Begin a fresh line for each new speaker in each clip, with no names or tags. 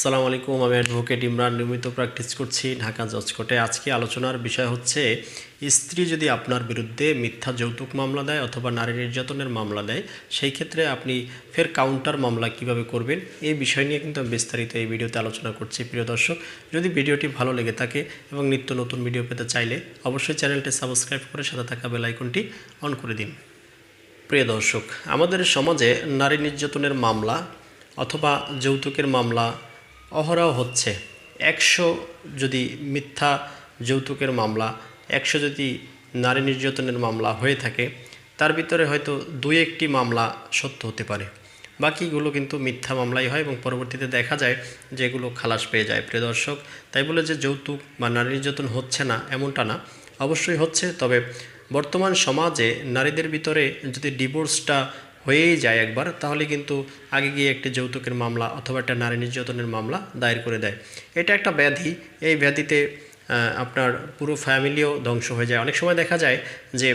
সালাম আলাইকুম, আমি অ্যাডভোকেট ইমরান, নিয়মিত প্র্যাকটিস করছি ঢাকা জজ কোর্টে আজকে আলোচনার বিষয় হচ্ছে, স্ত্রী যদি আপনার বিরুদ্ধে মিথ্যা যৌতুক মামলা দেয় অথবা নারী নির্যাতনের মামলা দেয়, সেই ক্ষেত্রে আপনি ফের কাউন্টার মামলা কীভাবে করবেন? এই বিষয় নিয়ে কিন্তু আমি বিস্তারিত এই ভিডিওতে আলোচনা করছি। প্রিয় দর্শক, যদি ভিডিওটি ভালো লেগে থাকে এবং নিত্য নতুন ভিডিও পেতে চাইলে অবশ্যই চ্যানেলটি সাবস্ক্রাইব করে সাথে থাকা বেল আইকনটি অন করে দিন। প্রিয় দর্শক, আমাদের সমাজে নারী নির্যাতনের মামলা অথবা যৌতুকের মামলা অহরহ হচ্ছে। একশো যদি মিথ্যা যৌতুকের মামলা, একশো যদি নারী নির্যাতনের মামলা হয়ে থাকে, তার ভিতরে হয়তো দুই একটি মামলা সত্য হতে পারে। বাকিগুলো কিন্তু মিথ্যা মামলাই হয় এবং পরবর্তীতে দেখা যায় যে এগুলো খালাস পেয়ে যায়। প্রিয় দর্শক, তাই বলে যে যৌতুক বা নারী নির্যাতন হচ্ছে না এমনটা না, অবশ্যই হচ্ছে। তবে বর্তমান সমাজে নারীদের ভিতরে যদি ডিভোর্সটা হয়েই যায় একবার, তাহলে কিন্তু আগে গিয়ে একটি যৌতুকের মামলা অথবা একটা নারী নির্যাতনের মামলা দায়ের করে দেয়। এটা একটা ব্যাধি। এই ব্যাধিতে আপনার পুরো ফ্যামিলিও ধ্বংস হয়ে যায়। অনেক সময় দেখা যায় যে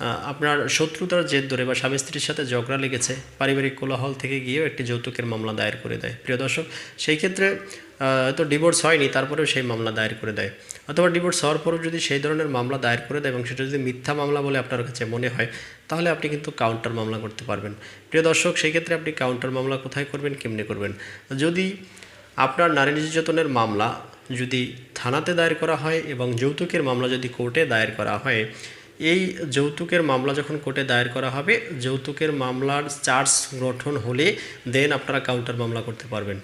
আপনার শত্রুতার জেদ ধরে বা স্বামী স্ত্রীর সাথে ঝগড়া লেগেছে, পারিবারিক কোলাহল থেকে গিয়েও একটি যৌতুকের মামলা দায়ের করে দেয়। প্রিয় দর্শক, সেই ক্ষেত্রে তো ডিভোর্স হয়নি, তারপরেও সেই মামলা দায়ের করে দেয়। অথবা ডিভোর্স হওয়ার পরও যদি সেই ধরনের মামলা দায়ের করে দেয় এবং সেটা যদি মিথ্যা মামলা বলে আপনার কাছে মনে হয়, তাহলে আপনি কিন্তু কাউন্টার মামলা করতে পারবেন। প্রিয় দর্শক, সেই ক্ষেত্রে আপনি কাউন্টার মামলা কোথায় করবেন, কেমনে করবেন? যদি আপনার নারী নির্যাতনের মামলা যদি থানাতে দায়ের করা হয় এবং যৌতুকের মামলা যদি কোর্টে দায়ের করা হয় এই যৌতুকের মামলা যখন কোর্টে দায়ের করা হবে, যৌতুকের মামলার চার্জ গঠন হলে দেন আপনারা কাউন্টার মামলা করতে পারবেন।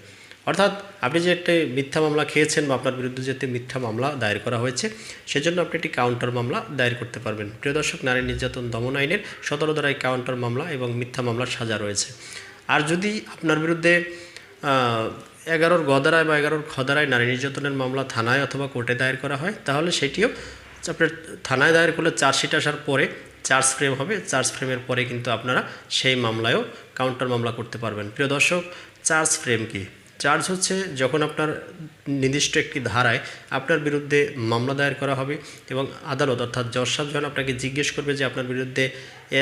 অর্থাৎ আপনি যে একটি মিথ্যা মামলা খেয়েছেন বা আপনার বিরুদ্ধে যে মিথ্যা মামলা দায়ের করা হয়েছে, সেজন্য আপনি একটি কাউন্টার মামলা দায়ের করতে পারবেন। প্রিয় দর্শক, নারী নির্যাতন দমন আইনের সতেরো ধারায় কাউন্টার মামলা এবং মিথ্যা মামলার সাজা রয়েছে। আর যদি আপনার বিরুদ্ধে এগারোর গদারায় বা এগারোর খদারায় নারী নির্যাতনের মামলা থানায় অথবা কোর্টে দায়ের করা হয়, তাহলে সেটিও আপনার থানায় দায়ের করলে চার্জশিট আসার পরে চার্জ ফ্রেম হবে, চার্জ ফ্রেমের পরে কিন্তু আপনারা সেই মামলায়ও কাউন্টার মামলা করতে পারবেন। প্রিয় দর্শক, চার্জ ফ্রেম কি? চার্জ হচ্ছে যখন আপনার নির্দিষ্ট একটি ধারায় আপনার বিরুদ্ধে মামলা দায়ের করা হবে এবং আদালত অর্থাৎ জজ সাহেব যখন আপনাকে জিজ্ঞেস করবে যে আপনার বিরুদ্ধে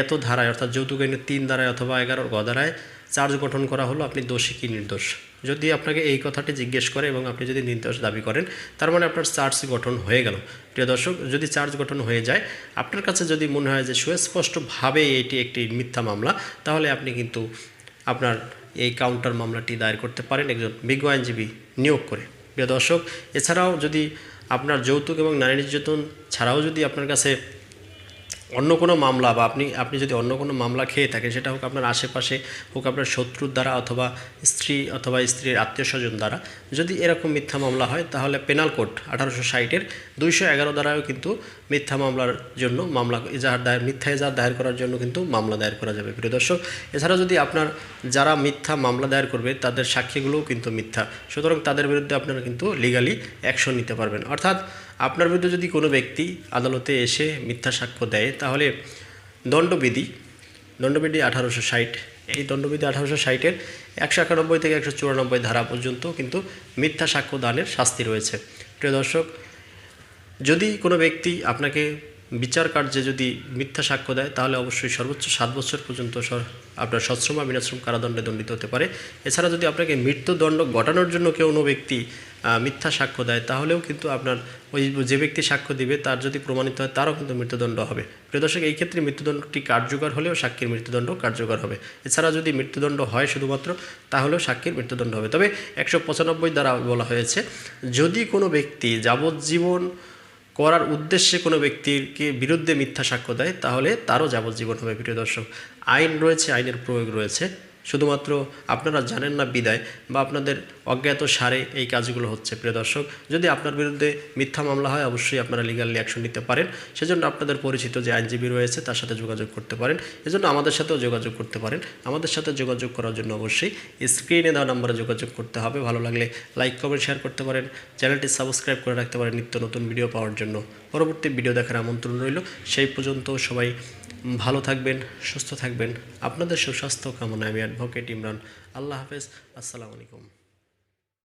এত ধারায় অর্থাৎ যৌতুক আইনের তিন ধারায় অথবা এগারোর গধারায় চার্জ গঠন করা হলো, আপনি দোষী কি নির্দোষ? যদি আপনাকে এই কথাটি জিজ্ঞেস করে এবং আপনি যদি নির্দোষ দাবি করেন, তার মানে আপনার চার্জ গঠন হয়ে গেল। প্রিয় দর্শক, যদি চার্জ গঠন হয়ে যায়, আপনার কাছে যদি মনে হয় যে সুস্পষ্টভাবে এটি একটি মিথ্যা মামলা, তাহলে আপনি কিন্তু আপনার এই কাউন্টার মামলাটি দায়ের করতে পারেন একজন বিজ্ঞ আইনজীবী নিয়োগ করে। প্রিয় দর্শক, এছাড়াও যদি আপনার যৌতুক এবং নারী নির্যাতন ছাড়াও যদি আপনার কাছে অন্য কোনো মামলা বা আপনি আপনি যদি অন্য কোনো মামলা খেয়ে থাকেন, সেটা হোক আপনার আশেপাশে, হোক আপনার শত্রুর দ্বারা অথবা স্ত্রী অথবা স্ত্রীর আত্মীয় স্বজন দ্বারা, যদি এরকম মিথ্যা মামলা হয়, তাহলে পেনাল কোড আঠারোশো ষাটের দুইশো এগারো দ্বারাও কিন্তু মিথ্যা মামলার জন্য মামলা এজাহার দায়ের, মিথ্যা এজাহার দায়ের করার জন্য কিন্তু মামলা দায়ের করা যাবে, প্রিয় দর্শক। এছাড়া যদি আপনার যারা মিথ্যা মামলা দায়ের করবে, তাদের সাক্ষীগুলোও কিন্তু মিথ্যা। সুতরাং তাদের বিরুদ্ধে আপনারা কিন্তু লিগালি অ্যাকশন নিতে পারবেন। অর্থাৎ আপনার বিরুদ্ধে যদি কোনো ব্যক্তি আদালতে এসে মিথ্যা সাক্ষ্য দেয়, তাহলে দণ্ডবিধি দণ্ডবিধি আঠারোশো ষাট, এই দণ্ডবিধি আঠারোশো ষাটের একশো একানব্বই থেকে একশো চুরানব্বই ধারা পর্যন্ত কিন্তু মিথ্যা সাক্ষ্য দানের শাস্তি রয়েছে। প্রিয় দর্শক যদি কোনো ব্যক্তি আপনাকে বিচার কার্যে যদি মিথ্যা সাক্ষ্য দেয়, তাহলে অবশ্যই সর্বোচ্চ সাত বছর পর্যন্ত আপনার সশ্রম বা বিনাশ্রম কারাদণ্ডে দণ্ডিত হতে পারে। এছাড়া যদি আপনাকে মৃত্যুদণ্ড ঘটানোর জন্য কেউ কোনো ব্যক্তি মিথ্যা সাক্ষ্য দেয়, তাহলেও কিন্তু আপনার ওই যে ব্যক্তি সাক্ষ্য দিবে, তার যদি প্রমাণিত হয়, তারও কিন্তু মৃত্যুদণ্ড হবে। প্রিয় দর্শক, এই ক্ষেত্রে মৃত্যুদণ্ডটি কার্যকর হলেও সাক্ষীর মৃত্যুদণ্ড কার্যকর হবে। এছাড়া যদি মৃত্যুদণ্ড হয় শুধুমাত্র, তাহলেও সাক্ষীর মৃত্যুদণ্ড হবে। তবে একশো পঁচানব্বই দ্বারা বলা হয়েছে, যদি কোনো ব্যক্তি যাবজ্জীবন করার উদ্দেশ্যে কোনো ব্যক্তিকে বিরুদ্ধে মিথ্যা সাক্ষ্য দেয়, তাহলে তারও যাবজ্জীবন হবে, প্রিয় দর্শক। আইন রয়েছে, আইনের প্রয়োগ রয়েছে। শুধুমাত্র আপনারা জানেন না বিদায় বা আপনাদের অজ্ঞাত সারে এই কাজগুলো হচ্ছে। প্রিয় দর্শক, যদি আপনার বিরুদ্ধে মিথ্যা মামলা হয়, অবশ্যই আপনারা লিগালি অ্যাকশন নিতে পারেন। সেজন্য আপনাদের পরিচিত যে আইনজীবী রয়েছে, তার সাথে যোগাযোগ করতে পারেন। এজন্য আমাদের সাথেও যোগাযোগ করতে পারেন। আমাদের সাথে যোগাযোগ করার জন্য অবশ্যই স্ক্রিনে দেওয়া নম্বরে যোগাযোগ করতে হবে। ভালো লাগলে লাইক কমেন্ট শেয়ার করতে পারেন। চ্যানেলটি সাবস্ক্রাইব করে রাখতে পারেন নিত্য নতুন ভিডিও পাওয়ার জন্য। পরবর্তী ভিডিও দেখার আমন্ত্রণ রইল। সেই পর্যন্ত সবাই ভালো থাকবেন সুস্থ থাকবেন। আপনাদের সুস্বাস্থ্য কামনায় আমি অ্যাডভোকেট ইমরান। আল্লাহ হাফেজ। আসসালামু আলাইকুম।